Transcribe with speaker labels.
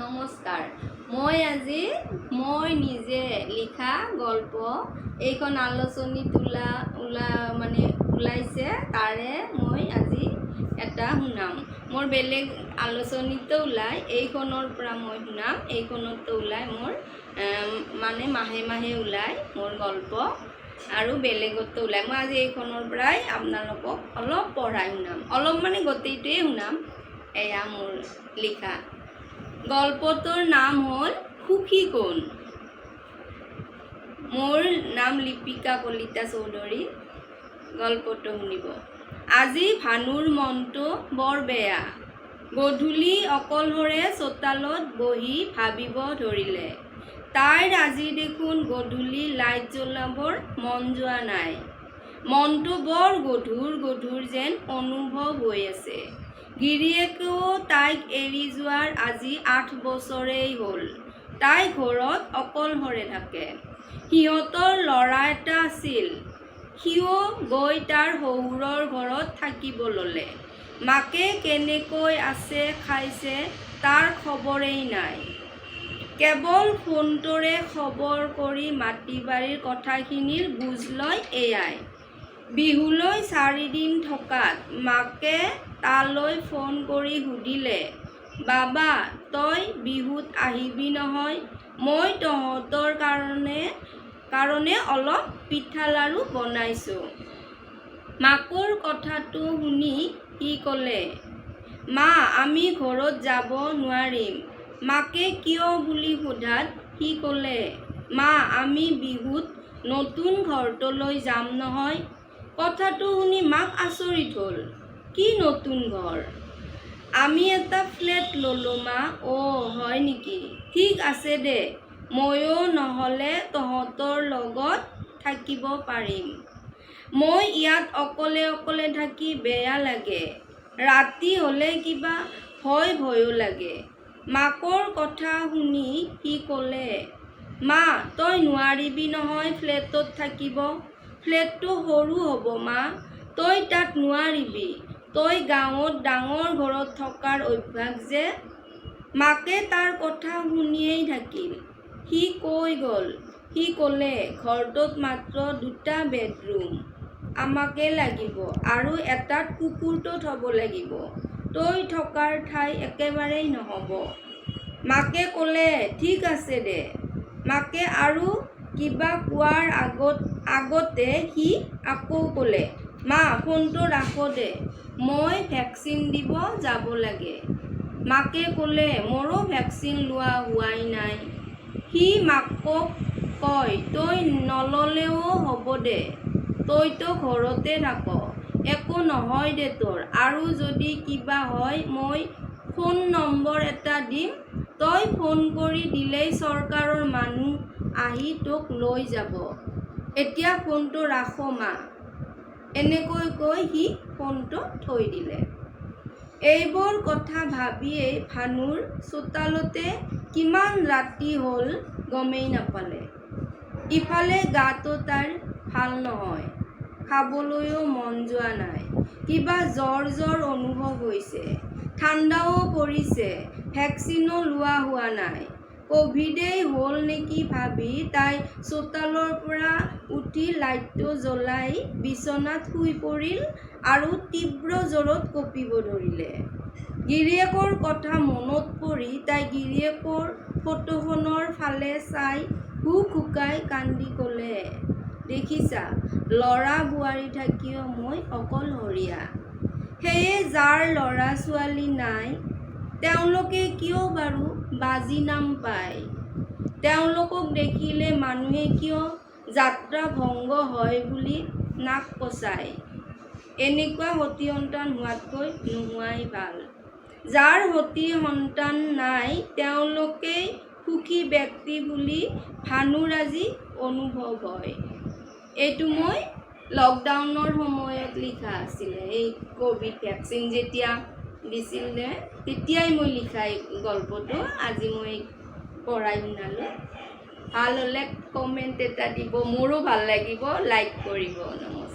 Speaker 1: নমস্কাৰ। মই আজি, মই নিজে লিখা গল্প, এইখন আলোচনী তোলা, ওলা মানে ওলাইছে, তাৰে মই আজি এটা শুনাম। মোৰ বেলেগ আলোচনীতো ওলাই, এইখনৰ পৰা মই শুনাম, এইখনতো ওলাই মোৰ মানে মাহে মাহে ওলাই মোৰ গল্প, আৰু বেলেগতো ওলাই। মই আজি এইখনৰ পৰাই আপোনালোকক অলপ পঢ়াই শুনাম। অলপ মানে গোটেইটোৱে শুনাম। এয়া মোৰ লিখা গল্পটোৰ নাম হ'ল সুখী কোন? মোৰ নাম লিপিকা কলিতা চৌধুৰী। গল্পটো শুনিব। আজি ভানুৰ মনটো বৰ বেয়া। গধূলি অকলশৰে চোতালত বহি ভাবিব ধৰিলে। তাইৰ আজি দেখোন গধূলি লাইট জ্বলাবৰ মন যোৱা নাই। মনটো বৰ গধুৰ গধুৰ যেন অনুভৱ হৈ আছে। গিৰিয়েকেও তাইক এৰি যোৱাৰ আজি আঠ বছৰেই হ'ল। তাই ঘৰত অকলশৰে থাকে। সিহঁতৰ ল'ৰা এটা আছিল। সিও গৈ তাৰ শহুৰৰ ঘৰত থাকিব ল'লে। মাকে কেনেকৈ আছে, খাইছে, তাৰ খবৰেই নাই। কেৱল ফোনটোৰে খবৰ কৰি মাটি বাৰীৰ কথাখিনিৰ বুজ লয় এয়াই। বিহুলৈ চাৰিদিন থকাত মাকে তালৈ ফোন কৰি সুধিলে, বাবা, তই বিহুত আহিবি নহয়? মই তহঁতৰ কাৰণে কাৰণে অলপ পিঠা লাড়ু বনাইছোঁ মাকৰ কথাটো শুনি সি ক'লে, মা, আমি ঘৰত যাব নোৱাৰিম। মাকে কিয় বুলি সোধাত সি ক'লে, মা, আমি বিহুত নতুন ঘৰটোলৈ যাম নহয়। কথাটো শুনি মাক আচৰিত হ'ল। কি নতুন ঘৰ? আমি এটা ফ্লেট ল'লোঁ মা। অ' হয় নেকি? ঠিক আছে দে। ময়ো নহ'লে তহঁতৰ লগত থাকিব পাৰিম। মই ইয়াত অকলে অকলে থাকি বেয়া লাগে। ৰাতি হ'লে কিবা ভয় ভয়ো লাগে। মাকৰ কথা শুনি সি ক'লে, মা, তই নোৱাৰিবি নহয় ফ্লেটত থাকিব। ফ্লেটটো সৰু হ'ব, মা। তই তাত নোৱাৰিবি। তই গাঁৱত ডাঙৰ ঘৰত থকাৰ অভ্যাস যে। মাকে তাৰ কথা শুনিয়েই থাকিল। সি কৈ গ'ল, সি ক'লে, ঘৰটোত মাত্ৰ দুটা বেডৰুম। আমাকে লাগিব আৰু এটাত কুকুৰটো থ'ব লাগিব। তই থকাৰ ঠাই একেবাৰেই নহ'ব। মাকে ক'লে, ঠিক আছে দে। মাকে আৰু কিবা কোৱাৰ আগত আগতে সি আকৌ ক'লে, মা, ফোনটো ৰাখ দে, মই ভেকচিন দিব যাব লাগে। মাকে ক'লে, মোৰো ভেকচিন লোৱা হোৱাই নাই। সি মাকক কয়, তই নল'লেও হ'ব দে, তইতো ঘৰতে থাক, একো নহয় দে তোৰ। আৰু যদি কিবা হয়, মই ফোন নম্বৰ এটা দিম, তই ফোন কৰি দিলেই চৰকাৰৰ মানুহ আহি তোক লৈ যাব। এতিয়া ফোনটো ৰাখ মা। এনেকৈ কৈ সি ফোনটো থৈ দিলে। এইবোৰ কথা ভাবিয়েই ভানুৰ চোতালতে কিমান ৰাতি হ'ল গমেই নাপালে। ইফালে গাটো তাৰ ভাল নহয়। খাবলৈও মন যোৱা নাই। কিবা জ্বৰ জ্বৰ অনুভৱ হৈছে। ঠাণ্ডাও পৰিছে। ভেকচিনো লোৱা হোৱা নাই। ক'ভিডেই হ'ল নেকি ভাবি তাই চোতালৰ পৰা উঠি লাইটটো জ্বলাই বিচনাত শুই পৰিল আৰু তীব্ৰ জ্বৰত কঁপিব ধৰিলে। গিৰিয়েকৰ কথা মনত পৰি তাই গিৰিয়েকৰ ফটোখনৰ ফালে চাই হুক হুকাই কান্দি ক'লে দেখিছা ল'ৰা বোৱাৰী থাকিও মই অকলশৰীয়া। সেয়ে যাৰ ল'ৰা ছোৱালী নাই তেওঁলোকে কিয় বাৰু বাজি নাম পায় তেওঁলোকক দেখিলে মানুহে কিয় যাত্ৰা ভংগ হয় বুলি নাক কচায় এনেকুৱা সতী সন্তান হোৱাতকৈ নোহোৱাই ভাল। যাৰ সতী সন্তান নাই তেওঁলোকেই সুখী ব্যক্তি বুলি ভানুৰ আজি অনুভৱ হয়। এইটো মই লকডাউনৰ সময়ত লিখা আছিলে এই ক'ভিড ভেকচিন যেতিয়া দিছিলে তেতিয়াই মই লিখা গল্পটো, আজি মই পঢ়াই শুনালোঁ। ভালো হ'লে কমেণ্ট এটা দিব, মোৰো ভালো লাগিব লাইক কৰিব, নমস্কাৰ।